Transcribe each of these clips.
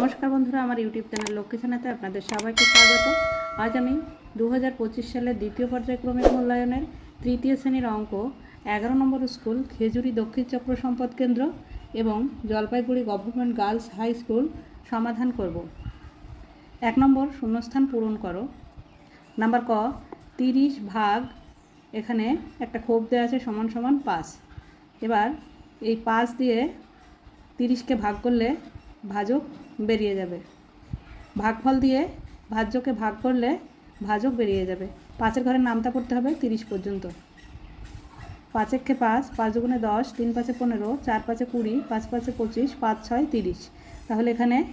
নমস্কার বন্ধুরা, আমার ইউটিউব চ্যানেল লক্ষ্মী থানাতে আপনাদের সবাইকে স্বাগত। আজ আমি দু হাজার পঁচিশ সালের দ্বিতীয় পর্যায়ক্রমিক মূল্যায়নের তৃতীয় শ্রেণির অঙ্ক, এগারো নম্বর স্কুল, খেজুরি দক্ষিণ চক্র সম্পদ কেন্দ্র এবং Jalpaiguri government girls high school সমাধান করব। এক নম্বর শূন্যস্থান পূরণ করো। নাম্বার ক, তিরিশ ভাগ, এখানে একটা ক্ষোভ দেওয়া আছে, সমান সমান পাঁচ। এবার এই পাঁচ দিয়ে তিরিশকে ভাগ করলে ভাজক বেরিয়ে যাবে। ভাগফল দিয়ে ভাজ্যকে ভাগ করলে ভাজক বেরিয়ে যাবে। পাঁচের ঘরে নামতা পড়তে হবে তিরিশ পর্যন্ত। পাঁচ একে পাঁচ পাঁচ দুগুণে দশ, তিন পাঁচে পনেরো, চার পাঁচে কুড়ি, পাঁচ পাঁচে পঁচিশ, পাঁচ ছয় তিরিশ। তাহলে এখানে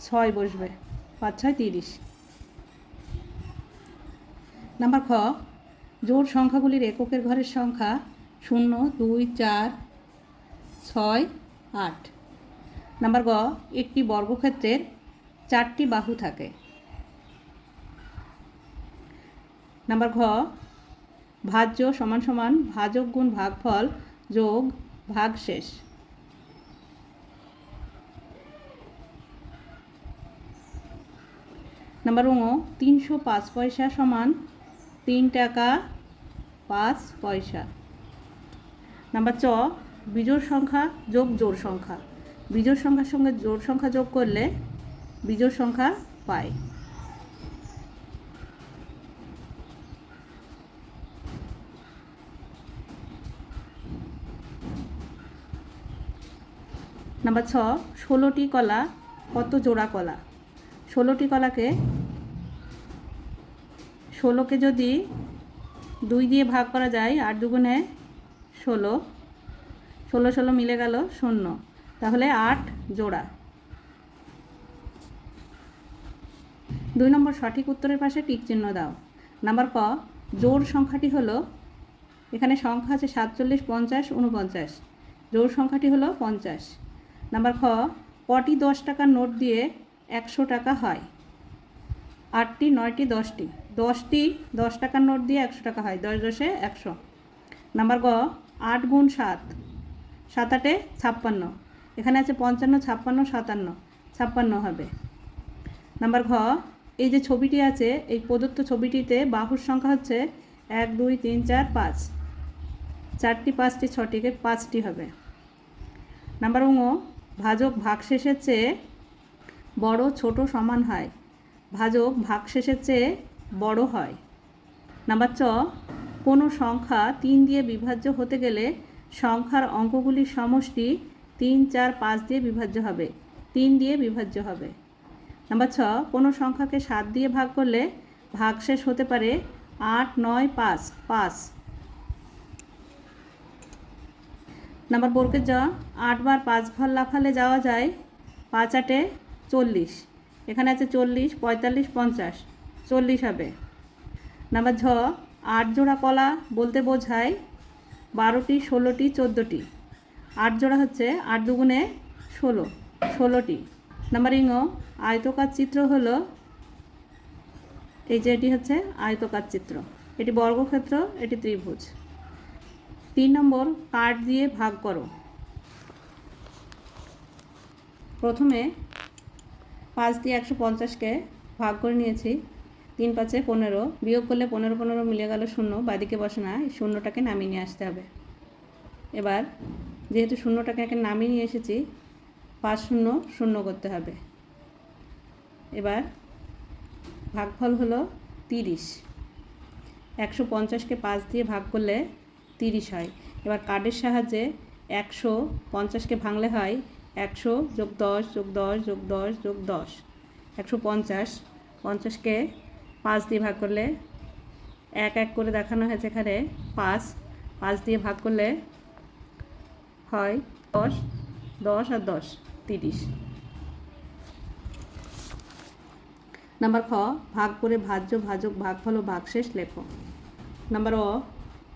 ছয় বসবে। পাঁচ ছয় তিরিশ। নাম্বার খ, জোড় সংখ্যাগুলির এককের ঘরের সংখ্যা শূন্য, দুই, চার, ছয়, আট। নাম্বার গ, একটি বর্গক্ষেত্রের চারটি বাহু থাকে। নাম্বার ঘ, ভাজ্য সমান সমান ভাজক গুণ ভাগফল যোগ ভাগশেষ। নাম্বার ঙ, তিনশো পাঁচ পয়সা সমান তিন টাকা পাঁচ পয়সা। নাম্বার চ, বিজোড় সংখ্যা যোগ জোড় সংখ্যা। বিজোড় সংখ্যার সঙ্গে জোড় সংখ্যা যোগ করলে বিজোড় সংখ্যা পায় নাম্বার ছ, ষোলোটি কলা কত জোড়া কলা? ষোলোটি কলাকে, ষোলোকে যদি দুই দিয়ে ভাগ করা যায়, আট দুগুণে ষোলো ষোলো ষোলো মিলে গেল শূন্য। তাহলে আট জোড়া। দুই নম্বর সঠিক উত্তরের পাশে টিক চিহ্ন দাও। নাম্বার ক, জোড় সংখ্যাটি হলো, এখানে সংখ্যা আছে সাতচল্লিশ, পঞ্চাশ উনপঞ্চাশ জোড় সংখ্যাটি হলো পঞ্চাশ। নাম্বার খ কটি দশ টাকার নোট দিয়ে একশো টাকা হয়। আটটি, নয়টি, দশটি। দশটি দশ টাকার নোট দিয়ে একশো টাকা হয়। দশ দশে একশো। নাম্বার গ, আট গুণ সাত। সাত আটে ছাপ্পান্ন। এখানে আছে পঞ্চান্ন, ছাপ্পান্ন, সাতান্ন। ছাপ্পান্ন হবে। নাম্বার ঘ, এই যে ছবিটি আছে, এই প্রদত্ত ছবিটিতে বাহুর সংখ্যা হচ্ছে এক, দুই, তিন, চার, পাঁচ। চারটি, পাঁচটি, ছটিকে পাঁচটি হবে। নাম্বার উঙ ভাজক ভাগশেষের চেয়ে বড় ছোট সমান হয়। ভাজক ভাগশেষের চেয়ে বড় হয়। নাম্বার চ, কোনো সংখ্যা তিন দিয়ে বিভাজ্য হতে গেলে সংখ্যার অঙ্কগুলির সমষ্টি তিন, চার, পাঁচ দিয়ে বিভাজ্য হবে। তিন দিয়ে বিভাজ্য হবে। নাম্বার ছ, কোনো সংখ্যাকে সাত দিয়ে ভাগ করলে ভাগশেষ হতে পারে আট, নয়, পাঁচ পাঁচ। নাম্বার বর্গের জ আটবার পাঁচ ঘর লাফালে যাওয়া যায় পাঁচ আটে চল্লিশ। এখানে আছে চল্লিশ, পঁয়তাল্লিশ, পঞ্চাশ। চল্লিশ হবে। নাম্বার ঝ, আট জোড়া কলা বলতে বোঝায় বারোটি, ষোলোটি, চোদ্দোটি। আট জোড়া হচ্ছে আট দুগুণে ষোলো, ষোলোটি। নাম্বার ইঙ আয়তকার চিত্র হলো এই যে এটি হচ্ছে আয়তকার চিত্র। এটি বর্গক্ষেত্র, এটি ত্রিভুজ। তিন নম্বর, কাঠ দিয়ে ভাগ করো। প্রথমে পাঁচ দিয়ে একশো পঞ্চাশকে ভাগ করে নিয়েছি। তিন পাঁচে পনেরো, বিয়োগ করলে পনেরো পনেরো মিলে গেল শূন্য, বাদিকে বসে না শূন্যটাকে নামিয়ে নিয়ে আসতে হবে। এবার যেহেতু শূন্যটাকে একে নামিয়ে নিয়ে এসেছি, পাঁচ শূন্য শূন্য করতে হবে। এবার ভাগফল হলো তিরিশ। একশো পঞ্চাশকে পাঁচ দিয়ে ভাগ করলে তিরিশ হয়। এবার কার্ডের সাহায্যে একশো পঞ্চাশকে ভাঙলে হয় একশো যোগ দশ যোগ দশ যোগ দশ যোগ দশ। একশো পঞ্চাশ, পঞ্চাশকে পাঁচ দিয়ে ভাগ করলে এক এক করে দেখানো হয়েছে এখানে পাঁচ। পাঁচ দিয়ে ভাগ করলে হয় দশ দশ আর দশ, তিরিশ। নাম্বার খ, ভাগ করে ভাজ্য, ভাজক, ভাগফল ও ভাগশেষ লেখো। নাম্বার অ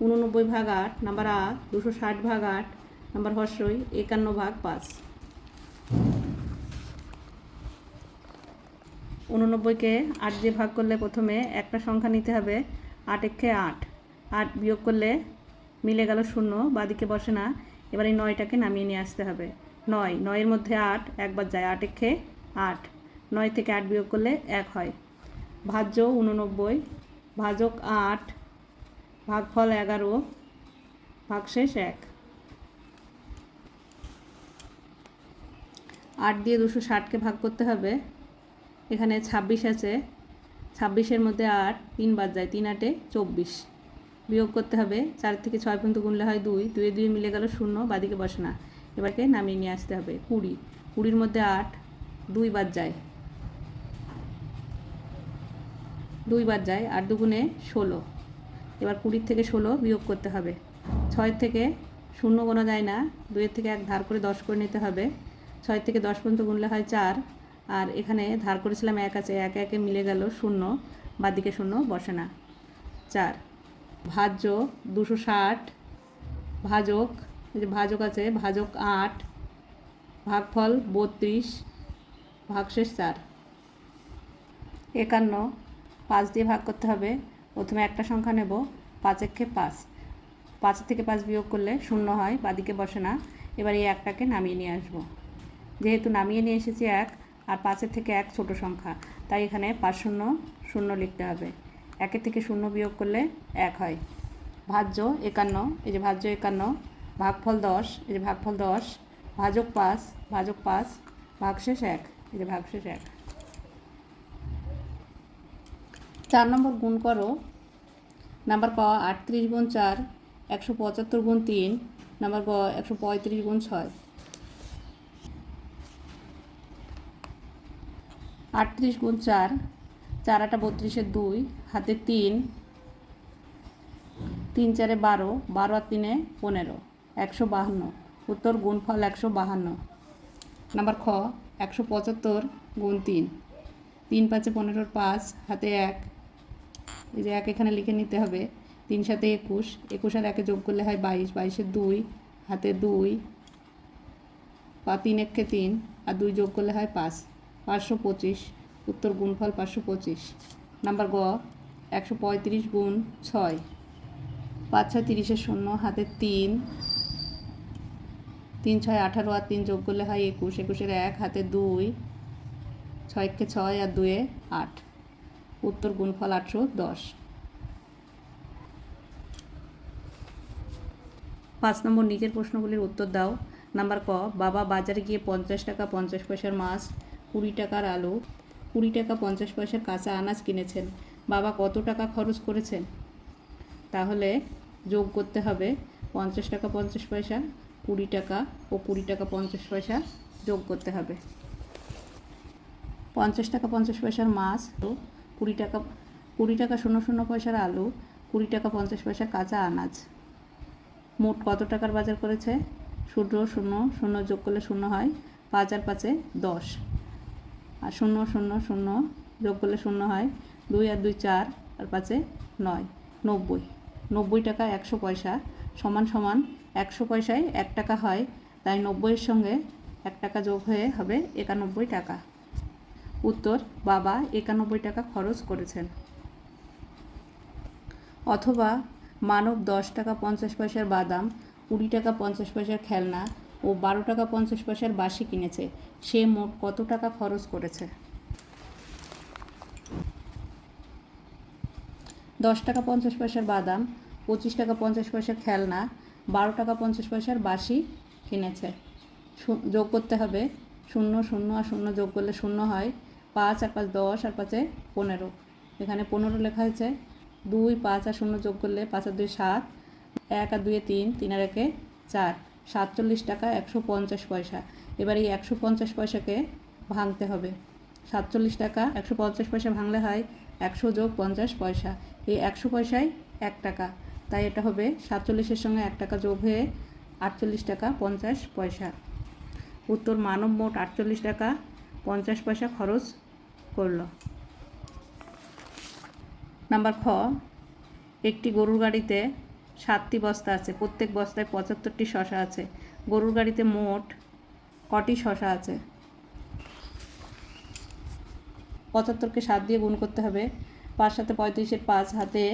উননব্বই ভাগ আট, নাম্বার আ, দুশো ষাট ভাগ আট, নাম্বার হর্ষই একান্ন ভাগ পাঁচ। উননব্বইকে আট দিয়ে ভাগ করলে প্রথমে একটা সংখ্যা নিতে হবে আট একে আট। আট বিয়োগ করলে মিলে গেল শূন্য, বাদিকে বসে না এবার এই নয়টাকে নামিয়ে নিয়ে আসতে হবে। নয়, নয়ের মধ্যে আট, একবার যায় আট একে আট। নয় থেকে আট বিয়োগ করলে এক হয়। ভাজ্য উননব্বই, ভাজক আট, ভাগফল এগারো, ভাগশেষ এক। আট দিয়ে দুশো ষাটকে ভাগ করতে হবে। এখানে ছাব্বিশ আছে। ছাব্বিশের মধ্যে আট তিন বাদ যায়, তিন আটে চব্বিশ। বিয়োগ করতে হবে। চার থেকে ছয় পর্যন্ত গুনলে হয় দুই। দুয়ে দুয়ে মিলে গেল শূন্য, বাদিকে বসে না। এবারকে নামিয়ে নিয়ে আসতে হবে কুড়ি। কুড়ির মধ্যে আট, দুই বাদ যায়। দুই বাদ যায়, আট দুগুণে ষোলো। এবার কুড়ির থেকে ষোলো বিয়োগ করতে হবে। ছয় থেকে শূন্য গোনা যায় না। দুইয়ের থেকে এক ধার করে দশ করে নিতে হবে। ছয় থেকে দশ পর্যন্ত গুনলে হয় চার। আর এখানে ধার করেছিলাম এক আছে, এক একে মিলে গেল শূন্য, বাদিকে শূন্য বসে না। চার। ভাজ্য দুশো ষাট, ভাজক যে ভাজক আছে, ভাজক আট, ভাগফল বত্রিশ, ভাগশেষ চার। একান্ন, পাঁচ দিয়ে ভাগ করতে হবে। প্রথমে একটা সংখ্যা নেব, পাঁচ একে পাঁচ। পাঁচ থেকে পাঁচ বিয়োগ করলে শূন্য হয়, বাদিকে বসে না। এবার এই একটাকে নামিয়ে নিয়ে আসব। যেহেতু নামিয়ে নিয়ে এসেছি এক, আর পাঁচের থেকে এক ছোট সংখ্যা, তাই এখানে পাঁচ শূন্য শূন্য লিখতে হবে। একের থেকে শূন্য বিয়োগ করলে এক হয়। ভাজ্য একান্ন, এই যে ভাজ্য একান্ন, ভাগফল দশ, এই যে ভাগফল দশ, ভাজক পাঁচ ভাজক পাঁচ, ভাগশেষ এক, এই যে ভাগশেষ এক। চার নম্বর গুণ করো, নাম্বার ক, আটত্রিশ গুণ চার, একশো পঁচাত্তর গুণ তিন, নাম্বার গ, একশো পঁয়ত্রিশ গুণ ছয়। আটত্রিশ গুণ চার চার আটা বত্রিশের দুই হাতে তিন তিন চারে বারো বারো আর তিনে পনেরো, একশো বাহান্ন। উত্তর গুণফল একশো বাহান্ন। নাম্বার খ, একশো পঁচাত্তর গুণ তিন। তিন পাঁচে পনেরোর পাঁচ, হাতে এক। এই যে এক এখানে লিখে নিতে হবে। তিন সাথে একুশ একুশ আর একে যোগ করলে হয় বাইশ, বাইশের দুই, হাতে দুই। বা তিন একে তিন, আর দুই যোগ করলে হয় পাঁচ। পাঁচশো পঁচিশ, উত্তর গুণফল পাঁচশো পঁচিশ। নাম্বার গ একশো পঁয়ত্রিশ গুণ ছয়। পাঁচ ছয় তিরিশের শূন্য, হাতে তিন। তিন ছয় আঠারো আর তিন যোগ করলে হয় একুশ, একুশের এক, হাতে দুই। ছয়কে ছয় আর দুয়ে আট। উত্তর গুণফল আটশো দশ। পাঁচ নম্বর নিজের প্রশ্নগুলির উত্তর দাও। নাম্বার ক, বাবা বাজারে গিয়ে পঞ্চাশ টাকা পঞ্চাশ পয়সার মাছ, কুড়ি টাকার আলু। কুড়ি টাকা পঞ্চাশ পয়সার কাঁচা আনাজ কিনেছেন। বাবা কত টাকা খরচ করেছেন? তাহলে যোগ করতে হবে পঞ্চাশ টাকা পঞ্চাশ পয়সা, কুড়ি টাকা ও কুড়ি টাকা পঞ্চাশ পয়সা যোগ করতে হবে। পঞ্চাশ টাকা পঞ্চাশ পয়সার মাছ, কুড়ি টাকা কুড়ি টাকা শূন্য শূন্য পয়সার আলু, কুড়ি টাকা পঞ্চাশ পয়সা কাঁচা আনাজ। মোট কত টাকার বাজার করেছে? শূন্য শূন্য শূন্য যোগ করলে শূন্য হয় পাঁচ আর পাঁচে দশ। আর শূন্য শূন্য শূন্য যোগ করলে শূন্য হয় দুই আর দুই চার, আর পাঁচে নয়। নব্বই। নব্বই টাকা একশো পয়সা সমান সমান একশো পয়সায় এক টাকা হয়, তাই নব্বইয়ের সঙ্গে এক টাকা যোগ হয়ে হবে একানব্বই টাকা। উত্তর, বাবা একানব্বই টাকা খরচ করেছেন। অথবা মানব দশ টাকা পঞ্চাশ পয়সার বাদাম, কুড়ি টাকা পঞ্চাশ পয়সার খেলনা ও বারো টাকা পঞ্চাশ পয়সার বাসি কিনেছে, সে মোট কত টাকা খরচ করেছে? দশ টাকা পঞ্চাশ পয়সার বাদাম, পঁচিশ টাকা পঞ্চাশ পয়সার খেলনা, বারো টাকা পঞ্চাশ পয়সার বাসি কিনেছে। যোগ করতে হবে শূন্য শূন্য আর শূন্য যোগ করলে শূন্য হয়। পাঁচ আর পাঁচ দশ আর পাঁচে পনেরো। এখানে পনেরো লেখা হয়েছে। দুই, পাঁচ আর শূন্য যোগ করলে পাঁচ আর দুই সাত। এক আর দুয়ে তিন তিন আর একে চার। সাতচল্লিশ টাকা একশো পঞ্চাশ পয়সা। এবার এই একশো পঞ্চাশ পয়সাকে ভাঙতে হবে। সাতচল্লিশ টাকা একশো পঞ্চাশ পয়সা ভাঙলে হয়। একশো যোগ পঞ্চাশ পয়সা। এই একশো পয়সায় এক টাকা। তাই এটা হবে সাতচল্লিশের সঙ্গে এক টাকা যোগ হয়ে আটচল্লিশ টাকা পঞ্চাশ পয়সা। উত্তর মানব মোট আটচল্লিশ টাকা পঞ্চাশ পয়সা খরচ করল। নাম্বার খ, একটি গরুর গাড়িতে সাতটি বস্তা আছে। প্রত্যেক বস্তায় পঁচাত্তরটি শশা আছে। গরুর গাড়িতে মোট কটি শশা আছে? পঁচাত্তরকে সাত দিয়ে গুণ করতে হবে। পাঁচ সাথে পঁয়ত্রিশের পাঁচ, হাতে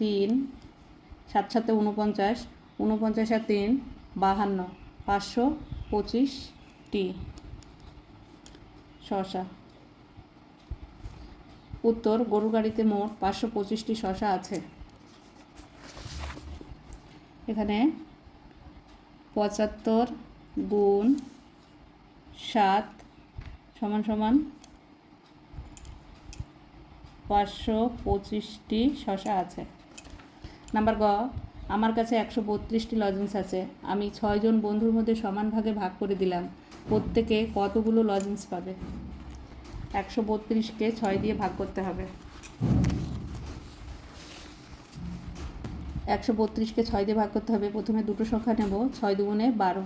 তিন, সাত সাথে উনপঞ্চাশ উনপঞ্চাশ আর তিন, বাহান্ন, পাঁচশো পঁচিশটি শশা। উত্তর গরু গাড়িতে মোট পাঁচশো পঁচিশটি শশা আছে। এখানে পঁচাত্তর গুণ সাত সমান সমান পাঁচশো পঁচিশটি শশা আছে। নাম্বার গ, আমার কাছে একশো বত্রিশটি লজেন্স আছে। আমি ছয়জন বন্ধুর মধ্যে সমান ভাগে ভাগ করে দিলাম। প্রত্যেকে কতগুলো লজেন্স পাবে? একশো বত্রিশকে ছয় দিয়ে ভাগ করতে হবে। একশো বত্রিশকে ছয় দিয়ে ভাগ করতে হবে। প্রথমে দুটো সংখ্যা নেব, ছয় দুগুণে বারো।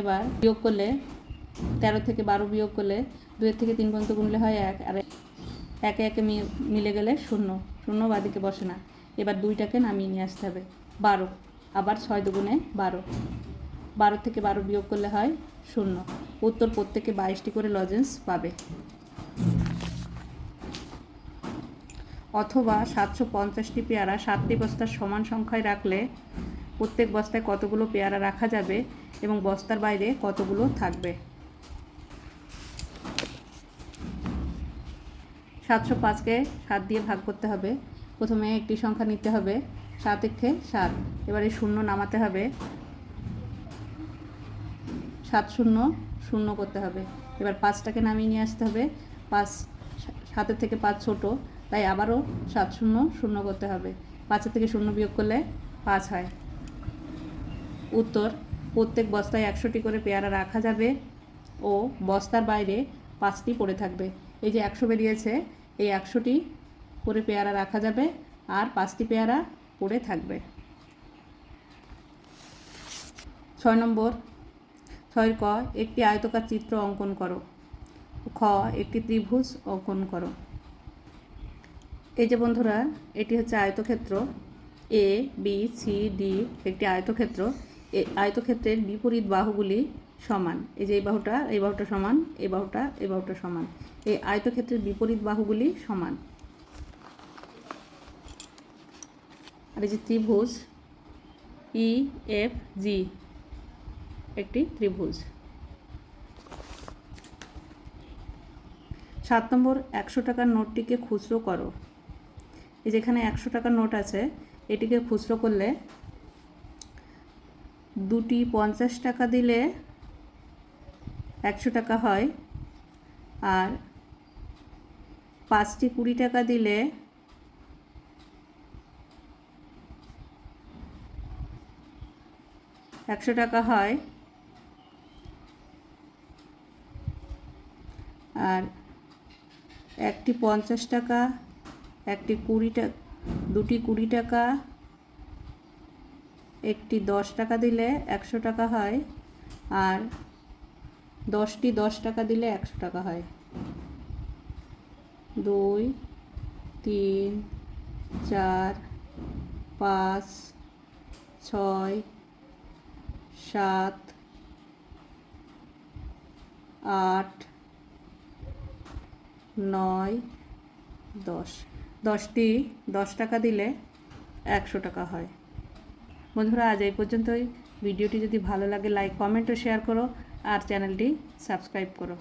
এবার বিয়োগ করলে তেরো থেকে বারো বিয়োগ করলে দুয়ের থেকে তিন পর্যন্ত গুনলে হয় এক। আর একে একে মিলে গেলে শূন্য শূন্য বাদিকে বসে না। এবার দুইটাকে নামিয়ে নিয়ে আসতে হবে। বারো, আবার ছয় দুগুণে বারো। বারো থেকে বারো বিয়োগ করলে হয় শূন্য। উত্তর প্রত্যেকে বাইশটি করে লজেন্স পাবে। অথবা সাতশো পঞ্চাশটি পেয়ারা সাতটি বস্তার সমান সংখ্যায় রাখলে প্রত্যেক বস্তায় কতগুলো পেয়ারা রাখা যাবে এবং বস্তার বাইরে কতগুলো থাকবে? সাতশো পাঁচকে সাত দিয়ে ভাগ করতে হবে। প্রথমে একটি সংখ্যা নিতে হবে, সাত একে সাত। এবারে শূন্য নামাতে হবে। সাত শূন্য শূন্য করতে হবে। এবার পাঁচটাকে নামিয়ে নিয়ে আসতে হবে। পাঁচ, সাতের থেকে পাঁচ ছোট, তাই আবারও সাত শূন্য শূন্য করতে হবে। পাঁচের থেকে শূন্য বিয়োগ করলে পাঁচ হয়। উত্তর, প্রত্যেক বস্তায় একশোটি করে পেয়ারা রাখা যাবে ও বস্তার বাইরে পাঁচটি পড়ে থাকবে। এই যে একশো বেরিয়েছে এই একশোটি করে পেয়ারা রাখা যাবে আর পাঁচটি পেয়ারা পড়ে থাকবে। ছয় নম্বর ছয় ক, একটি আয়তকার চিত্র অঙ্কন করো। খ, একটি ত্রিভুজ অঙ্কন করো। এই যে বন্ধুরা, এটি হচ্ছে আয়তক্ষেত্র এ বি সি ডি একটি আয়তক্ষেত্র। এই আয়তক্ষেত্রের বিপরীত বাহুগুলি সমান। এই যে এই বাহুটা এই বাহুটা সমান, এই বাহুটা এই বাহুটা সমান। এই আয়তক্ষেত্রের বিপরীত বাহুগুলি সমান। আর এই যে ত্রিভুজ ই এফ জি একটি ত্রিভুজ। সাত নম্বর, একশো টাকার নোটটিকে খুচরো করো। এই যেখানে একশো টাকার নোট আছে, এটিকে খুচরো করলে দুটি পঞ্চাশ টাকা দিলে একশো টাকা হয়। আর পাঁচটি কুড়ি টাকা দিলে একশো টাকা হয়। আর একটি পঞ্চাশ টাকা, একটি কুড়ি টাকা দুটি কুড়ি টাকা, একটি দশ টাকা দিলে একশো টাকা হয়। আর দশটি দশ টাকা দিলে একশো টাকা হয়। দুই, তিন, চার, পাঁচ, ছয়, সাত, আট, নয়, দশ। দশটি দশ টাকা দিলে একশো টাকা হয়। বন্ধুরা, আজ এই পর্যন্তই। ভিডিওটি যদি ভালো লাগে, লাইক, কমেন্ট ও শেয়ার করো। আর চ্যানেলটি সাবস্ক্রাইব করো